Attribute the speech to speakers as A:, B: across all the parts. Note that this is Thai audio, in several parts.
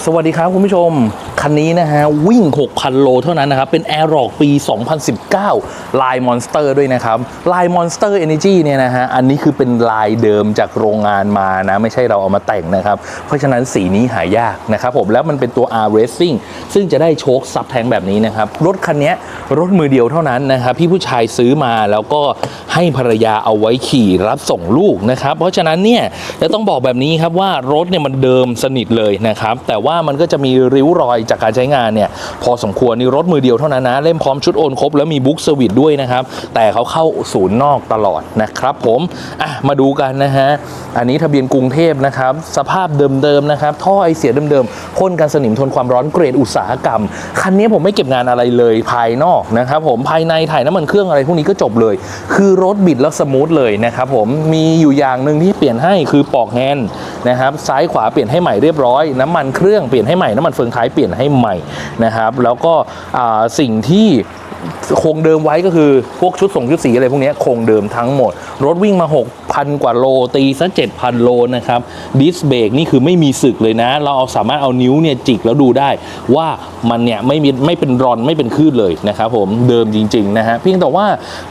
A: สวัสดีครับคุณผู้ชม คันนี้นะฮะ วิ่ง 6,000 โลเท่านั้นนะครับ เป็น Air r o c ปี 2019 ลาย Monster ด้วยนะครับ ลาย Monster Energy เนี่ยนะฮะ อันนี้คือเป็นลายเดิมจากโรงงานมานะ ไม่ใช่เราเอามาแต่งนะครับ เพราะฉะนั้นสีนี้หายากนะครับผม แล้วมันเป็นตัว R Racing ซึ่งจะได้โชคซับแทงแบบนี้นะครับ รถคันนี้รถมือเดียวเท่านั้นนะครับ พี่ผู้ชายซื้อมาแล้วก็ให้ภรรยาเอาไว้ขี่รับส่งลูกนะครับ เพราะฉะนั้นเนี่ยจะต้องบอกแบบนี้ครับว่ารถเนี่ยมันเดิมสนิทเลยนะครับแต่ว่ามันก็จะมีริ้วรอยจากการใช้งานเนี่ยพอสมควรนี่รถมือเดียวเท่านั้นนะ เล่มพร้อมชุดโอนครบแล้วมีบุ๊กเซอร์วิสด้วยนะครับ แต่เขาเข้าศูนย์นอกตลอดนะครับผมอะมาดูกันนะฮะ อันนี้ทะเบียนกรุงเทพนะครับ สภาพเดิมๆนะครับ ท่อไอเสียเดิมๆพ่นกันสนิมทนความร้อนเกรดอุตสาหกรรม คันนี้ผมไม่เก็บงานอะไรเลยภายนอกนะครับผมภายในถ่ายน้ำมันเครื่องอะไรพวกนี้ก็จบเลย คือรถบิดแล้วสมูทเลยนะครับผมมีอยู่อย่างหนึ่งที่เปลี่ยนให้คือปลอกแฮนด์นะครับซ้ายขวาเปลี่ยนให้ใหม่เรียบร้อย น้ำมันเครื่องเปลี่ยนให้ใหม่น้ำมันเฟืองท้ายเปลี่ยนให้ใหม่นะครับ แล้วก็สิ่งที่ คงเดิมไว้ก็คือพวกชุดส่งชุดสีอะไรพวกนี้คงเดิมทั้งหมด รถวิ่งมา 6,000 กว่าโลตีซะ7,000 โลนะครับดิสเบรกนี่คือไม่มีสึกเลยนะ เราเอาสามารถเอานิ้วเนี่ยจิกแล้วดูได้ ว่ามันเนี่ยไม่มีไม่เป็นรอนไม่เป็นคลื่นเลยนะครับผมเดิมจริงๆนะฮะเพียงแต่ว่า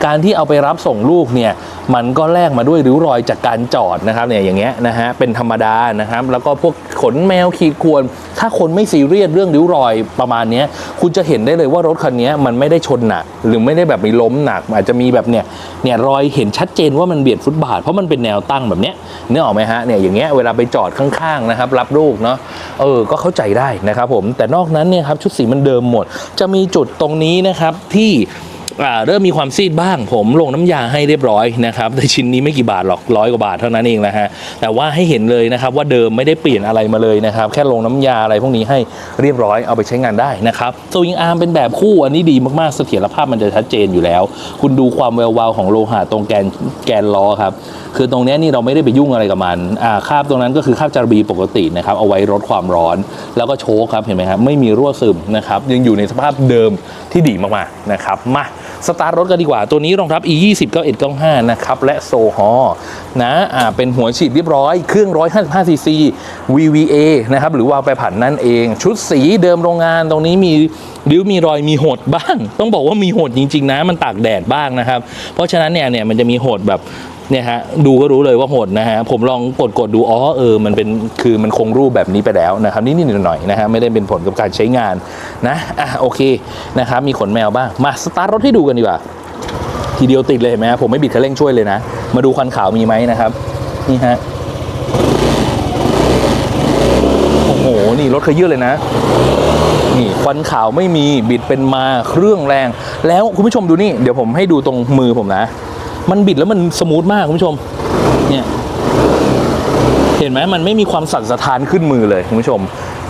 A: การที่เอาไปรับส่งลูกเนี่ยมันก็แลกมาด้วยริ้วรอยจากการจอดนะครับเนี่ยอย่างเงี้ยนะฮะเป็นธรรมดานะครับแล้วก็พวกขนแมวขีดข่วนถ้าคนไม่ซีเรียสเรื่องริ้วรอยประมาณนี้คุณจะเห็นได้เลยว่ารถคันนี้มันไม่ได้ชนหนัก หรือไม่ได้แบบมีล้มหนัก อาจจะมีแบบเนี่ยเนี่ยรอยเห็นชัดเจนว่ามันเบียดฟุตบาท เพราะมันเป็นแนวตั้งแบบเนี้ยนึกออกไหมฮะเนี่ยอย่างเงี้ยเวลาไปจอดข้างๆนะครับรับลูกเนาะเออก็เข้าใจได้นะครับผมแต่นอกนั้นเนี่ยครับชุดสีมันเดิมหมด จะมีจุดตรงนี้นะครับที่ เริ่มมีความซีดบ้าง ผมลงน้ำยาให้เรียบร้อยนะครับแต่ชิ้นนี้ไม่กี่บาทหรอกร้อยกว่าบาทเท่านั้นเองนะฮะแต่ว่าให้เห็นเลยนะครับว่าเดิมไม่ได้เปลี่ยนอะไรมาเลยนะครับแค่ลงน้ำยาอะไรพวกนี้ให้เรียบร้อยเอาไปใช้งานได้นะครับสวิงอาร์มเป็นแบบคู่อันนี้ดีมากๆเสถียรภาพมันจะชัดเจนอยู่แล้ว คุณดูความแวววาวของโลหะตรงแกนแกนล้อครับคือตรงนี้นี่เราไม่ได้ไปยุ่งอะไรกับมันอ่าคาบตรงนั้นก็คือคาบจารบีปกตินะครับเอาไว้ลดความร้อน แล้วก็โชคครับเห็นไหมครับไม่มีรั่วซึมนะครับยังอยู่ในสภาพเดิมที่ดีมากๆนะครับมา สตาร์ทรถกันดีกว่า ตัวนี้รองรับ e 2 0 91 95นะครับ และโซฮอนะอ่าเป็นหัวฉีดเรียบร้อย เครื่อง 155 cc VVA นะครับ หรือวาล์วแปรผันนั่นเอง ชุดสีเดิมโรงงานตรงนี้มีริ้วมีรอยมีหดบ้าง ต้องบอกว่ามีหดจริง ๆ นะ มันตากแดดบ้างนะครับ เพราะฉะนั้นเนี่ยเนี่ยมันจะมีหดแบบ เนี่ยฮะดูก็รู้เลยว่าโหดนะฮะผมลองกดกดๆดูอ๋อเออมันเป็นคือมันคงรูปแบบนี้ไปแล้วนะครับนิดๆหน่อยๆนะฮะไม่ได้เป็นผลกับการใช้งานนะอะโอเคนะครับมีขนแมวบ้างมาสตาร์ทรถให้ดูกันดีกว่าทีเดียวติดเลยเห็นไหมฮะผมไม่บิดคันเร่งช่วยเลยนะ มาดูควันขาวมีไหมนะครับนี่ฮะโอ้โหนี่รถเคยยืดเลยนะนี่ควันขาวไม่มีบิดเป็นมาเครื่องแรง แล้วคุณผู้ชมดูนี่ เดี๋ยวผมให้ดูตรงมือผมนะ มันบิดแล้วมันสมูทมากคุณผู้ชม เนี่ย เห็นไหมมันไม่มีความสั่นสะท้านขึ้นมือเลยคุณผู้ชม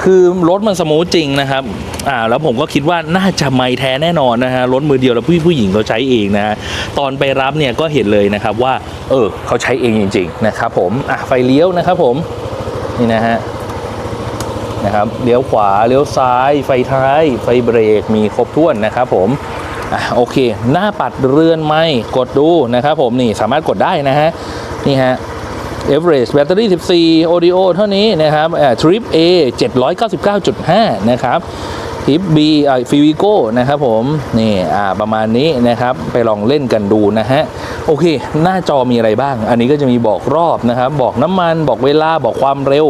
A: คือรถมันสมูทจริงนะครับ อ่า แล้วผมก็คิดว่าน่าจะไม่แท้แน่นอนนะฮะ รถมือเดียวแล้วผู้ผู้หญิงเขาใช้เองนะ ตอนไปรับเนี่ยก็เห็นเลยนะครับว่า เออ เขาใช้เองจริง ๆ นะครับผม อะ ไฟเลี้ยวนะครับผม นี่นะฮะนะครับเลี้ยวขวาเลี้ยวซ้าย ไฟท้าย ไฟเบรกมีครบถ้วนนะครับผม อะโอเค หน้าปัดเรือนไม้กดดูนะครับผมนี่สามารถกดได้นะฮะนี่ฮะ average battery 14 audio เท่านี้นะครับ trip A 799.5 นะครับ trip B อ่าฟิวิโก้นะครับผมนี่อ่าประมาณนี้นะครับไปลองเล่นกันดูนะฮะโอเค หน้าจอมีอะไรบ้าง อันนี้ก็จะมีบอกรอบนะครับ บอกน้ำมันบอกเวลาบอกความเร็ว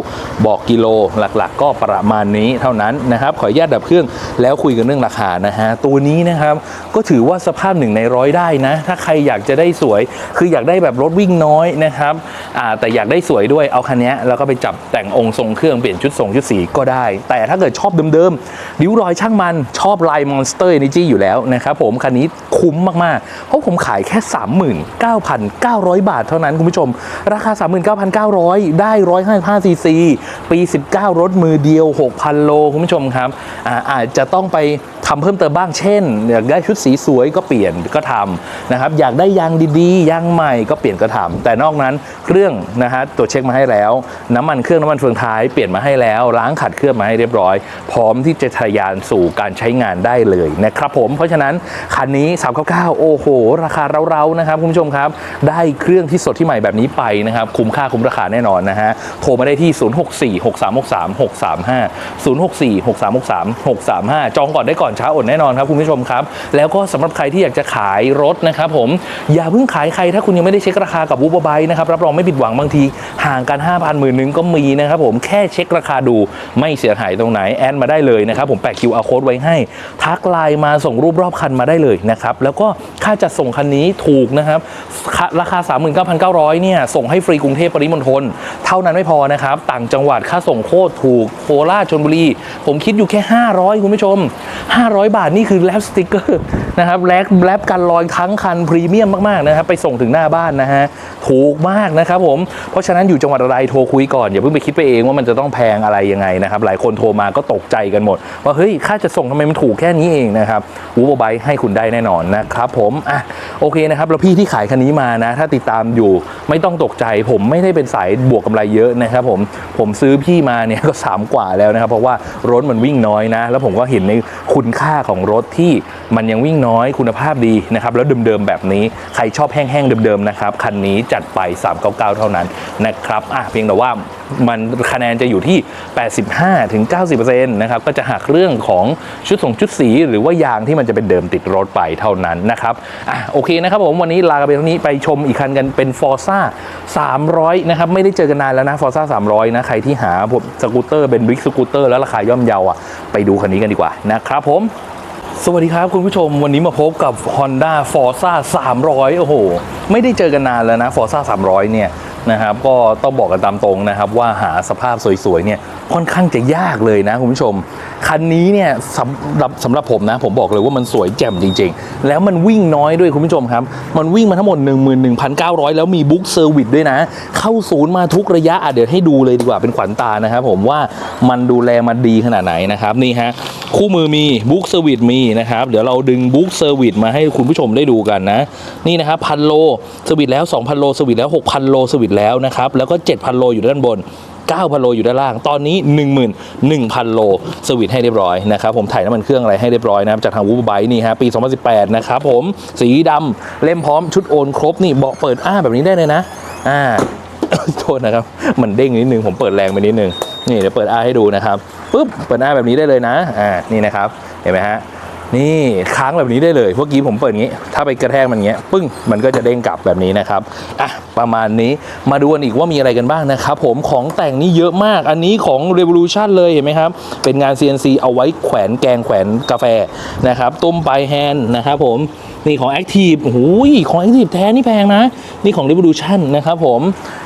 A: บอกกิโลหลักๆ ก็ประมาณนี้เท่านั้นนะครับขออนุญาตดับเครื่องแล้วคุยกันเรื่องราคานะฮะตัวนี้นะครับก็ถือว่าสภาพหนึ่งในร้อยได้นะ ถ้าใครอยากจะได้สวย คืออยากได้แบบรถวิ่งน้อยนะครับอ่าแต่อยากได้สวยด้วยเอาคันนี้แล้วก็ไปจับแต่งองค์ทรงเครื่องเปลี่ยนชุดทรงชุดสีก็ได้ แต่ถ้าเกิดชอบเดิมๆริ้วรอยช่างมันชอบลาย Monster Energy อยู่แล้วนะครับผมคันนี้คุ้มมากๆ เพราะผมขายแค่ 39,900 บาทเท่านั้นคุณผู้ชม ราคา 39,900 ได้ 155ซีซีปี 19 รถมือเดียว 6,000 โลคุณผู้ชมครับอาอาจจะต้องไปทำเพิ่มเติมบ้างเช่น อยากได้ชุดสีสวยก็เปลี่ยนก็ทำนะครับอยากได้ยางดีๆยางใหม่ก็เปลี่ยนก็ทำแต่นอกนั้นเครื่องนะฮะตรวจเช็คมาให้แล้ว น้ำมันเครื่องน้ำมันเฟืองท้ายเปลี่ยนมาให้แล้วล้างขัดเครื่องมาให้เรียบร้อย พร้อมที่จะทะยานสู่การใช้งานได้เลยนะครับผมเพราะฉะนั้นคันนี้ 399 โอ้โห ราคาเราๆนะครับคุณผู้ชมครับ ได้เครื่องที่สดที่ใหม่แบบนี้ไปนะครับ คุ้มค่าคุ้มราคาแน่นอนนะฮะ โทรมาได้ที่ 0646363635 0646363635 จองก่อนได้ก่อนช้าอดแน่นอนครับคุณผู้ชมครับ แล้วก็สำหรับใครที่อยากจะขายรถนะครับผมอย่าเพิ่งขายใครถ้าคุณยังไม่ได้เช็คราคากับวูบไบนะครับรับรองไม่ผิดหวังบางทีห่างกัน 5,000หมื่นนึงก็มีนะครับผมแค่เช็คราคาดูไม่เสียหายตรงไหนแอนมาได้เลยนะครับผมแปะ QR code ไว้ให้ ทักไลน์มาส่งรูปรอบคันมาได้เลยนะครับ แล้วก็ค่าจัดส่งคันนี้ถูกนะครับค่าราคา 39,900เนี่ยส่งให้ฟรีกรุงเทพปริมณฑลเท่านั้นไม่พอนะครับ ต่างจังหวัดค่าส่งโคตรถูกโคราชชนบุรี ผมคิดอยู่แค่ 500 คุณผู้ชม 500 บาทนี่คือแลปสติกเกอร์นะครับแลปแลปกันรอยทั้งคันพรีเมียมมากๆนะครับไปส่งถึงหน้าบ้านนะฮะถูกมากนะครับผมเพราะฉะนั้นอยู่จังหวัดอะไรโทรคุยก่อนอย่าเพิ่งไปคิดไปเองว่ามันจะต้องแพงอะไรยังไงนะครับหลายคนโทรมาก็ตกใจกันหมด ว่าเฮ้ยค่าจะส่งทำไมมันถูกแค่นี้เองนะครับวูบไบให้คุณได้แน่นอนนะครับผมอะโอเคนะครับแล้วพี่ที่ขายคันนี้มานะ ถ้าติดตามอยู่ไม่ต้องตกใจ ผมไม่ได้เป็นสายบวกกำไรเยอะนะครับผมผมซื้อพี่มาเนี่ยก็3กว่าแล้วนะครับเพราะว่ารถมันวิ่งน้อยนะ แล้วผมก็เห็นในคุณค่าของรถที่มันยังวิ่งน้อยคุณภาพดีนะครับแล้วเดิมๆแบบนี้ใครชอบแห้งๆเดิมๆนะครับคันนี้จัดไป 399 เท่านั้นนะครับอะเพียงแต่ว่า มันคะแนนจะอยู่ที่ 85ถึง90%นะครับก็จะหักเรื่องของชุดส่งชุดสี หรือว่ายางที่มันจะเป็นเดิมติดรถไปเท่านั้นนะครับอะโอเคนะครับผมวันนี้ลากไปเท่านี้ไปชมอีกคันกันเป็น f o r z a 300นะครับไม่ได้เจอกันนานแล้วนะ f o r z a 300นะใครที่หาพวกสกูตเตอร์เป็นบิ๊กสกูตเตอร์แล้วราคาย่อมเยาอะไปดูคันนี้กันดีกว่านะครับผมสวัสดีครับคุณผู้ชมวันนี้มาพบกับ Honda Forza 300 โอ้โห ไม่ได้เจอกันนานแล้วนะ Forza 300 เนี่ย นะครับ ก็ต้องบอกกันตามตรงนะครับว่าหาสภาพสวยๆเนี่ย ค่อนข้างจะยากเลยนะคุณผู้ชม คันนี้เนี่ยสำหรับสำหรับผมนะ ผมบอกเลยว่ามันสวยแจ่มจริง ๆ แล้วมันวิ่งน้อยด้วยคุณผู้ชมครับ มันวิ่งมาทั้งหมด 11,900 แล้วมีบุ๊กเซอร์วิสด้วยนะ เข้าศูนย์มาทุกระยะอะเดี๋ยวให้ดูเลยดีกว่าเป็นขวัญตานะครับผมว่ามันดูแลมันดีขนาดไหนนะครับนี่ฮะคู่มือมีบุ๊กเซอร์วิสมีนะครับเดี๋ยวเราดึงบุ๊กเซอร์วิสมาให้คุณผู้ชมได้ดูกันนะ นี่นะครับพันโลเซอร์วิสแล้ว 2,000 โลเซอร์วิสแล้ว 6,000 โลเซอร์วิสแล้วนะครับแล้วก็ 7,000 โลอยู่ด้านบน 9,000 โลอยู่ด้านล่าง ตอนนี้ 11,000 โล สวิตให้เรียบร้อยนะครับผมถ่ายน้ำมันเครื่องอะไรให้เรียบร้อยนะครับจากทางวูบไบนี่ฮะปี 2018 นะครับผมสีดำเล่มพร้อมชุดโอนครบนี่เบาะเปิดอ้าแบบนี้ได้เลยนะอ่าโทษนะครับ มันเด้งนิดนึง ผมเปิดแรงไปนิดนึง นี่เดี๋ยวเปิดอ้าให้ดูนะครับปุ๊บเปิดอ้าแบบนี้ได้เลยนะอ่านี่นะครับเห็นไหมฮะ นี่ค้างแบบนี้ได้เลยเมื่อกี้ผมเปิดงนี้ ถ้าไปกระแทกมันเงี้ยปึ้งมันก็จะเด้งกลับแบบนี้นะครับอะประมาณนี้มาดูกันอีกว่ามีอะไรกันบ้างนะครับผมของแต่งนี่เยอะมาก อันนี้ของ Revolution เลยเห็นไหมครับ เป็นงาน CNC เอาไว้แขวนแกงแขวนกาแฟนะครับต้มปลายแฮนนะครับผมนี่ของ Active โอ้โหของ Active แท้นี่แพงนะ นี่ของ Revolution นะครับผม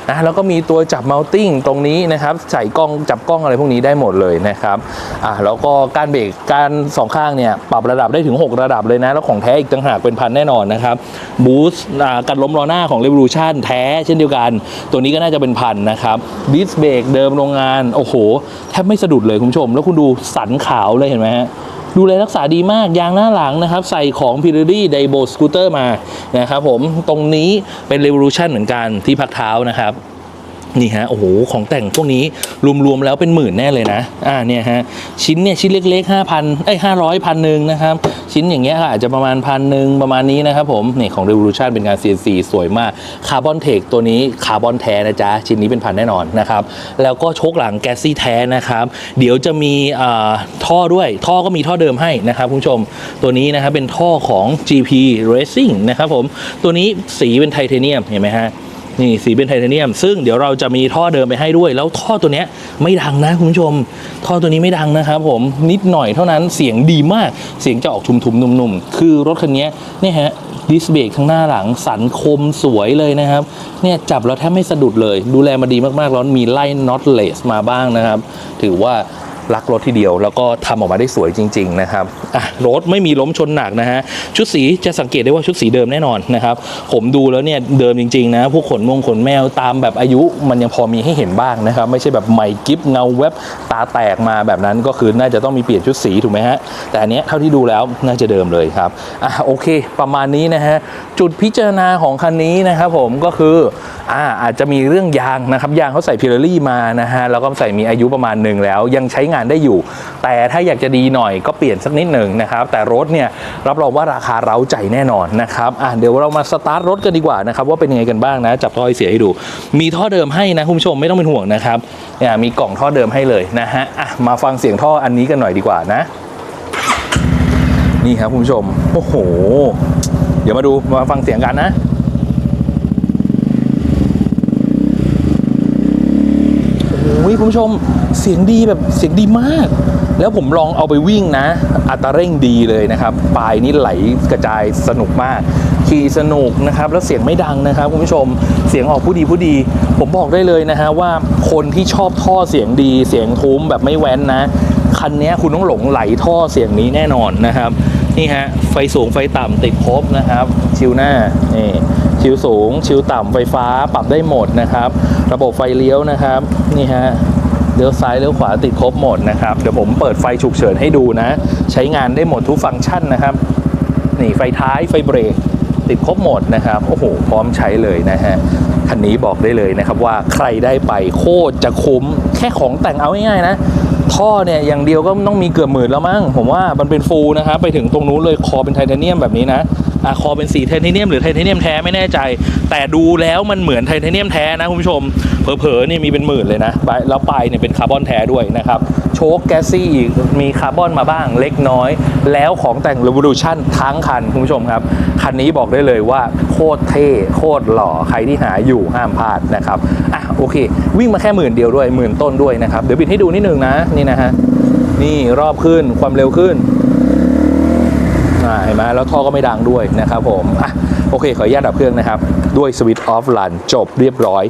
A: นะแล้วก็มีตัวจับ mounting ตรงนี้นะครับ ใส่กล้องจับกล้องอะไรพวกนี้ได้หมดเลยนะครับอะแล้วก็การเบรกการสองข้างเนี่ย ปรับระดับได้ถึง 6 ระดับเลยนะ แล้วของแท้อีกต่างหากเป็นพันแน่นอนนะครับบูสต์กันล้มล้อหน้าของ Revolution แท้เช่นเดียวกัน ตัวนี้ก็น่าจะเป็นพันนะครับดิสเบรกเดิมโรงงาน โอ้โห แทบไม่สะดุดเลยคุณผู้ชม แล้วคุณดูสันขาวเลยเห็นไหมฮะ ดูแลรักษาดีมากยางหน้าหลังนะครับ ใส่ของ p i r e l i d a i b o Scooter มานะครับผมตรงนี้เป็น Revolution เหมือนกันที่พักเท้านะครับ นี่ฮะโอ้โหของแต่งพวกนี้รวมๆแล้วเป็นหมื่นแน่เลยนะอ่าเนี่ยฮะชิ้นเนี่ยชิ้นเล็กๆห้าพันเอ้ห้าร้อยพันหนึ่งนะครับชิ้นอย่างเงี้ยค่ะอาจจะประมาณพันหนึ่งประมาณนี้นะครับผมนี่ของ Revolution เป็นงาน CNC สวยมากคาร์บอนเทคตัวนี้คาร์บอนแท้นะจ๊ะชิ้นนี้เป็นพันแน่นอนนะครับแล้วก็โชคหลังแกสซี่แท้นะครับเดี๋ยวจะมีอ่าท่อด้วยท่อก็มีท่อเดิมให้นะครับคุณผู้ชมตัวนี้นะครับเป็นท่อของ GP Racing นะครับผมตัวนี้สีเป็นไทเทเนียมเห็นไหมฮะ นี่สีเป็นไทเทเนียม ซึ่งเดี๋ยวเราจะมีท่อเดิมไปให้ด้วย แล้วท่อตัวนี้ไม่ดังนะคุณผู้ชม ท่อตัวนี้ไม่ดังนะครับผมนิดหน่อยเท่านั้นเสียงดีมากเสียงจะออกทุมๆนุ่มๆ คือรถคันนี้นี่ฮะดิสเบรกข้างหน้าหลังสันคมสวยเลยนะครับ เนี่ยจับแล้วแทบไม่สะดุดเลย ดูแลมาดีมากๆแล้วมีไล่น็อตเลสมาบ้างนะครับ ถือว่า รักรถทีเดียว แล้วก็ทำออกมาได้สวยจริง ๆ นะครับอะรถไม่มีล้มชนหนักนะฮะชุดสีจะสังเกตได้ว่าชุดสีเดิมแน่นอนนะครับผมดูแล้วเนี่ยเดิมจริง ๆ นะพวกขนมงขนแมวตามแบบอายุมันยังพอมีให้เห็นบ้างนะครับไม่ใช่แบบใหม่กิฟเงาแวบตาแตกมาแบบนั้นก็คือน่าจะต้องมีเปลี่ยนชุดสีถูกไหมฮะแต่อันนี้เท่าที่ดูแล้วน่าจะเดิมเลยครับอะโอเค ประมาณนี้นะฮะจุดพิจารณาของคันนี้นะครับผมก็คืออ่าอาจจะมีเรื่องยางนะครับยางเขาใส่พิเรลี่มานะฮะแล้วก็ใส่มีอายุประมาณหนึ่งแล้วยังใช้งานได้อยู่ แต่ถ้าอยากจะดีหน่อยก็เปลี่ยนสักนิดหนึ่งนะครับ แต่รถเนี่ยรับรองว่าราคาเร้าใจแน่นอนนะครับอะเดี๋ยวเรามาสตาร์ทรถกันดีกว่านะครับว่าเป็นยังไงกันบ้างนะจับท่อไอเสียให้ดู มีท่อเดิมให้นะคุณผู้ชมไม่ต้องเป็นห่วงนะครับเนี่ยมีกล่องท่อเดิมให้เลยนะฮะอะมาฟังเสียงท่ออันนี้กันหน่อยดีกว่านะ นี่ครับคุณผู้ชมโอ้โห เดี๋ยวมาดูมาฟังเสียงกันนะโอ้ยคุณผู้ชม เสียงดีแบบเสียงดีมาก แล้วผมลองเอาไปวิ่งนะ อัตราเร่งดีเลยนะครับ ปลายนี่ไหลกระจายสนุกมาก ขี่สนุกนะครับ แล้วเสียงไม่ดังนะครับคุณผู้ชม เสียงออกผู้ดีผู้ดี ผมบอกได้เลยนะฮะว่าคนที่ชอบท่อเสียงดีเสียงทุ้มแบบไม่แว้นนะ คันนี้คุณต้องหลงไหลท่อเสียงนี้แน่นอนนะครับ นี่ฮะไฟสูงไฟต่ำติดครบนะครับ ชิวหน้านี่ชิวสูง ชิวต่ำไฟฟ้าปรับได้หมดนะครับ ระบบไฟเลี้ยวนะครับ นี่ฮะ เลี้ยวซ้ายเลี้ยวขวาติดครบหมดนะครับ เดี๋ยวผมเปิดไฟฉุกเฉินให้ดูนะ ใช้งานได้หมดทุกฟังก์ชันนะครับ นี่ไฟท้ายไฟเบรกติดครบหมดนะครับ โอ้โห พร้อมใช้เลยนะฮะ คันนี้บอกได้เลยนะครับว่าใครได้ไปโคตรจะคุ้ม แค่ของแต่งเอาง่ายๆนะ ท่อเนี่ยอย่างเดียวก็ต้องมีเกือบหมื่นแล้วมั้ง ผมว่ามันเป็นฟูลนะครับ ไปถึงตรงนู้นเลยคอเป็นไทเทเนียมแบบนี้นะ อะคอเป็นสีไทเทเนียมหรือไทเทเนียมแท้ไม่แน่ใจ แต่ดูแล้วมันเหมือนไทเทเนียมแท้นะคุณผู้ชมเผลอๆนี่มีเป็นหมื่นเลยนะแล้วปลายเนี่ยเป็นคาร์บอนแท้ด้วยนะครับโชคแกซี่อีกมีคาร์บอนมาบ้างเล็กน้อย แล้วของแต่ง Revolution ทั้งคันคุณผู้ชมครับ คันนี้บอกได้เลยว่าโคตรเท่โคตรหล่อใครที่หาอยู่ห้ามพลาดนะครับอะโอเค วิ่งมาแค่หมื่นเดียวด้วยหมื่นต้นด้วยนะครับ เดี๋ยวบิดให้ดูนิดนึงนะนี่นะฮะนี่รอบขึ้นความเร็วขึ้น เห็นไหมแล้วท่อก็ไม่ดังด้วยนะครับผมอะโอเคขออนุญาตดับเครื่องนะครับ ด้วยสวิตช์ออฟลันจบเรียบร้อย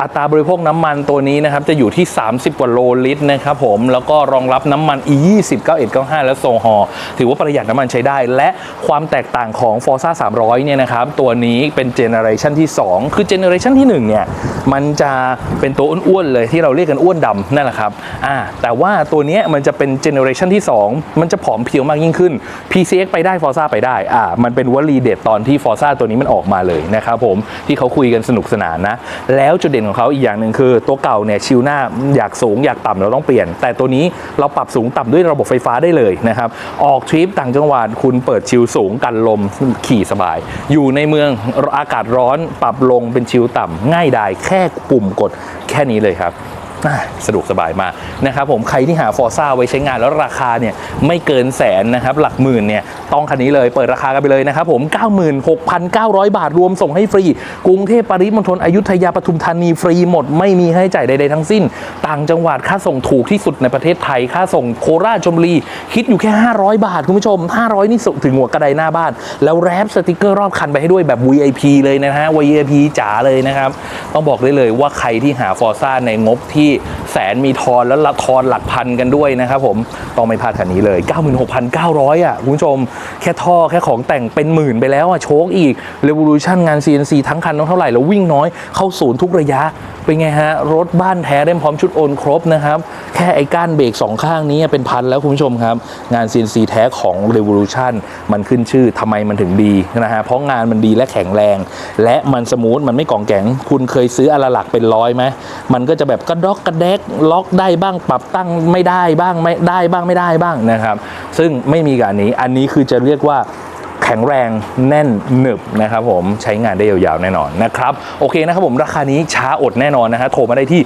A: อัตราบริโภคน้ำมันตัวนี้นะครับจะอยู่ที่ 30 กว่าโลลิตรนะครับผมแล้วก็รองรับน้ำมัน E 2 0 91 95และโซฮอถือว่าประหยัดน้ำมันใช้ได้ และความแตกต่างของ Forza 300 เนี่ยนะครับตัวนี้เป็นเจเนอเรชันที่ 2 คือเจเนอเรชันที่1เนี่ยมันจะเป็นตัวอ้วนๆเลยที่เราเรียกกันอ้วนดำนั่นแหละครับอ่าแต่ว่าตัวนี้มันจะเป็นเจเนอเรชันที่ 2 มันจะผอมเพรียวมากยิ่งขึ้น PCX ไปได้ Forza ไปได้อ่ามันเป็นวลีเด็ดตอนที่ Forza ตัวนี้มันออกมาเลยนะครับผมที่เขาคุยกันสนุกสนานนะแล้วจุดเด่นของเขาอีกอย่างหนึ่งคือ ตัวเก่าเนี่ยชิวหน้าอยากสูงอยากต่ำเราต้องเปลี่ยน แต่ตัวนี้เราปรับสูงต่ำด้วยระบบไฟฟ้าได้เลยนะครับออกทริปต่างจังหวัดคุณเปิดชิวสูงกันลมขี่สบาย อยู่ในเมืองอากาศร้อนปรับลงเป็นชิวต่ำง่ายดายแค่ปุ่มกดแค่นี้เลยครับ สะดวกสบายมากนะครับผมใครที่หาฟอร์ซ่าไว้ใช้งานแล้วราคาเนี่ยไม่เกินแสนนะครับหลักหมื่นเนี่ยต้องคันนี้เลยเปิดราคากันไปเลยนะครับผม 96,900 บาทรวมส่งให้ฟรี กรุงเทพปริมณฑลอยุธยาปทุมธานีฟรีหมด ไม่มีให้จ่ายใด ๆ ทั้งสิ้น ต่างจังหวัดค่าส่งถูกที่สุดในประเทศไทย ค่าส่งโคราชชลบุรีคิดอยู่แค่ 500 บาท คุณผู้ชม 500 นี่ส่งถึงหัวกระไดหน้าบ้าน แล้วแรปสติกเกอร์รอบคันไปให้ด้วยแบบ VIP เลยนะฮะ VIP จ๋าเลยนะครับต้องบอกได้เลยว่าใครที่หาฟอร์ซ่าในงบที่แสนมีทอนแล้วละทอนหลักพันกันด้วยนะครับผมต้องไม่พลาดคันนี้เลย 96,900 อะคุณผู้ชม แค่ท่อแค่ของแต่งเป็นหมื่นไปแล้วอะโชคอีก Revolution งาน CNC ทั้งคันต้องเท่าไหร่แล้ววิ่งน้อยเข้าศูนย์ทุกระยะ เป็นไงฮะ รถบ้านแท้ได้พร้อมชุดโอนครบนะครับ แค่ไอ้ก้านเบรกสองข้างนี้เป็นพันแล้วคุณผู้ชมครับ งาน CNC แท้ของ Revolution มันขึ้นชื่อทำไมมันถึงดีนะฮะ เพราะงานมันดีและแข็งแรง และมันสมูทมันไม่ก่องแกงคุณเคยซื้ออะละหลักเป็นร้อยไหมมันก็จะแบบกระดอกกระแดกล็อกได้บ้างปรับตั้งไม่ได้บ้างไม่ได้บ้างไม่ได้บ้างนะครับ ซึ่งไม่มีกับอันนี้อันนี้คือจะเรียกว่า แข็งแรงแน่นหนึบนะครับผมใช้งานได้ยาวๆแน่นอนนะครับโอเคนะครับผมราคานี้ช้าอดแน่นอนนะฮะโทรมาได้ที่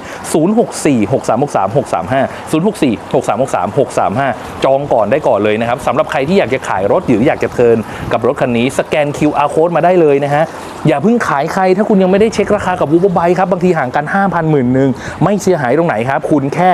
A: 0646363635 0646363635 จองก่อนได้ก่อนเลยนะครับสำหรับใครที่อยากจะขายรถหรืออยากจะเทินกับรถคันนี้ สแกน QR code มาได้เลยนะฮะอย่าเพิ่งขายใครถ้าคุณยังไม่ได้เช็คราคากับวูบไบครับบางทีห่างกัน 5,000หมื่นหนึ่งไม่เสียหายตรงไหนครับ คุณแค่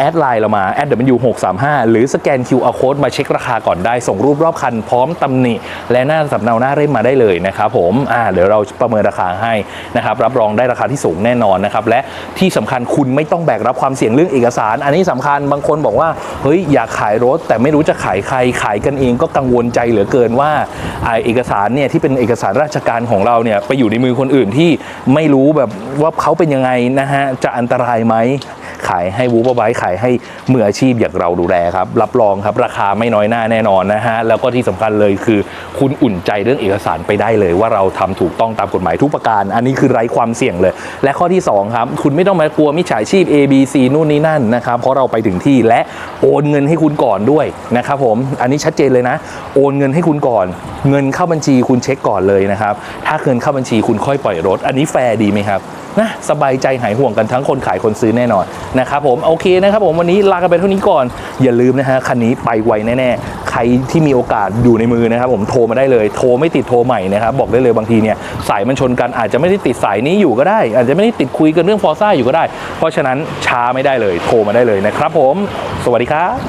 A: แอดไลน์เรามาแอด W635 หรือสแกน QR code มาเช็คราคาก่อนได้ ส่งรูปรอบคันพร้อมตำหนิ และหน้าสำเนาหน้าเล่มมาได้เลยนะครับผมอ่าเดี๋ยวเราประเมินราคาให้นะครับรับรองได้ราคาที่สูงแน่นอนนะครับและที่สำคัญคุณไม่ต้องแบกรับความเสี่ยงเรื่องเอกสาร อันนี้สำคัญบางคนบอกว่าเฮ้ยอยากขายรถ แต่ไม่รู้จะขายใครขายกันเองก็กังวลใจเหลือเกินว่าอ่าเอกสารเนี่ยที่เป็นเอกสารราชการของเราเนี่ยไปอยู่ในมือคนอื่นที่ไม่รู้แบบว่าเขาเป็นยังไงนะฮะจะอันตรายไหม ขายให้วูบไบขายให้มืออาชีพอย่างเราดูแลครับ รับรองครับราคาไม่น้อยหน้าแน่นอนนะฮะ แล้วก็ที่สำคัญเลยคือคุณอุ่นใจเรื่องเอกสารไปได้เลย ว่าเราทำถูกต้องตามกฎหมายทุกประการ อันนี้คือไร้ความเสี่ยงเลย และข้อที่ 2 ครับ คุณไม่ต้องมากลัวมิจฉาชีพ A B C นู่นนี่นั่นนะครับ เพราะเราไปถึงที่และโอนเงินให้คุณก่อนด้วยนะครับผม อันนี้ชัดเจนเลยนะ โอนเงินให้คุณก่อน เงินเข้าบัญชีคุณเช็คก่อนเลยนะครับ ถ้าเงินเข้าบัญชีคุณค่อยปล่อยรถ อันนี้แฟร์ดีไหมครับ นะสบายใจหายห่วงกันทั้งคนขายคนซื้อแน่นอนนะครับผมโอเคนะครับผมวันนี้ลากันไปเท่านี้ก่อน อย่าลืมนะฮะคันนี้ไปไวแน่ๆ ใครที่มีโอกาสอยู่ในมือนะครับผมโทรมาได้เลย โทรไม่ติดโทรใหม่นะครับบอกได้เลยบางทีเนี่ยสายมันชนกันอาจจะไม่ได้ติดสายนี้อยู่ก็ได้ อาจจะไม่ได้ติดคุยกันเรื่องฟอร์ซ่าอยู่ก็ได้ เพราะฉะนั้นช้าไม่ได้เลย โทรมาได้เลยนะครับผม สวัสดีครับ